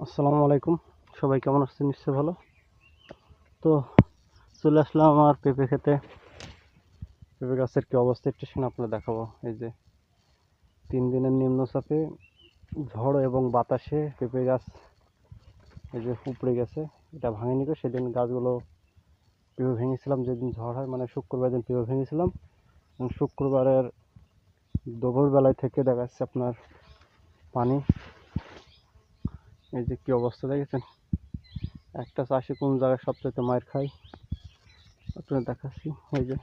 আসসালামু আলাইকুম। সবাই কেমন আছেন? নিশ্চয়ই ভালো। তো চলে আসলাম আমার পেঁপে খেতে। পেঁপে গাছের কি অবস্থা একটু শুনে আপনার দেখাবো। এই যে তিন দিনের নিম্নচাপে ঝড় এবং বাতাসে পেঁপে গাছ এই যে উপড়ে গেছে। এটা ভাঙেনি তো, সেদিন গাছগুলো পেঁপে ভেঙেছিলাম। যেদিন ঝড় হয় মানে শুক্রবার দিন পেঁপে ভেঙেছিলাম। শুক্রবারের দুপুর বেলায় থেকে দেখা যাচ্ছে আপনার পানি এই যে কি অবস্থা দেখেছেন? একটা চাষি কোন জায়গায় সবচেয়ে মায়ের খায়? আপনার দেখাচ্ছি, এই যে।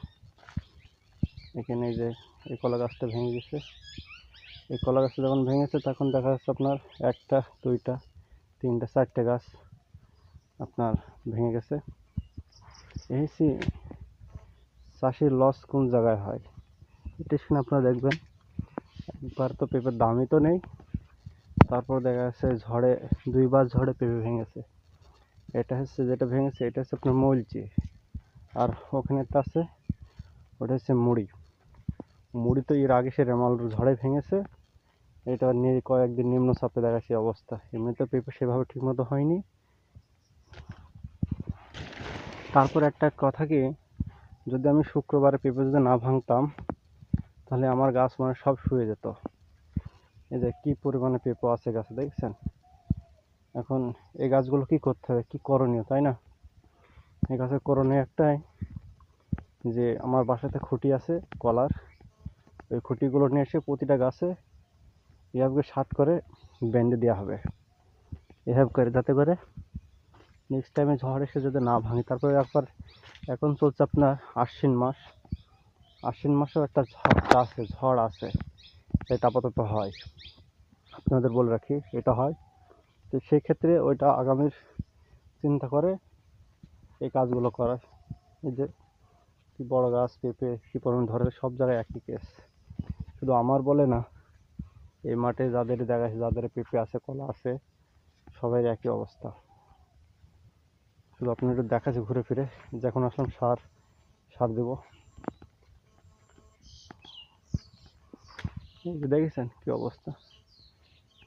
এখানে এই যে এই কলা গাছটা ভেঙে গেছে। এই কলা গাছটা যখন ভেঙেছে, তখন দেখা যাচ্ছে আপনার একটা, দুইটা, তিনটা, চারটে গাছ আপনার ভেঙে গেছে। এই হচ্ছে চাষির লস কোন জায়গায় হয়? এটা শুনে আপনারা দেখবেন। একবার তো পেঁপের দামই তো নেই। তারপর দেখা যাচ্ছে ঝড়ে, দুইবার ঝড়ে পেঁপে ভেঙেছে। এটা হচ্ছে যেটা ভেঙেছে, এটা হচ্ছে আপনার মলচি। আর ওখানে একটা আছে, ওটা হচ্ছে মুড়ি। মুড়ি তো এর আগে সে রেমাল ঝড়ে ভেঙেছে। এটা নিয়ে কয়েকদিন নিম্ন চাপে দেখা সেই অবস্থা। এমনিতে পেঁপে সেভাবে ঠিকমতো হয়নি। তারপর একটা কথা কি, যদি আমি শুক্রবারে পেঁপে যদি না ভাঙতাম, তাহলে আমার গাছ মানে সব শুয়ে যেত। এই যে কি পরিমাণে পেঁপো আছে গাছে দেখছেন? এখন এই গাছগুলো কি করতে হবে? কি করণীয়, তাই না? এই গাছের করণীয় একটাই যে আমার বাসাতে খুঁটি আছে কলার। ওই খুঁটিগুলো নিয়ে এসে প্রতিটা গাছে এভাবে সাত করে বেঁধে দেওয়া হবে। এভাবে করে, যাতে করে নেক্সট টাইমে ঝড় এসে যদি না ভাঙে। তারপরে একবার, এখন চলছে আপনার আশ্বিন মাস। আশ্বিন মাসেও একটা ঝড় আছে ঝড় আছে। এটা আপাতত হয়। আপনাদের বলে রাখি, এটা হয়। তো সেই ক্ষেত্রে ওইটা আগামীর চিন্তা করে এই কাজগুলো করা। এই যে কি বড় গাছ পেঁপে, কি পরিমাণ ধরে সব জায়গায় একই কেস শুধু আমার বলে না, এই মাঠে যাদের দেখা যাদের পেঁপে আছে, কলা আছে, সবাই একই অবস্থা। শুধু আপনি একটু দেখাচ্ছি ঘুরে ফিরে, যখন আসলাম সার সার দেবো। দেখেছেন কি অবস্থা?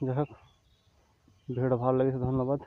যাই হোক ভিডিওটা ভালো লেগেছে ধন্যবাদ।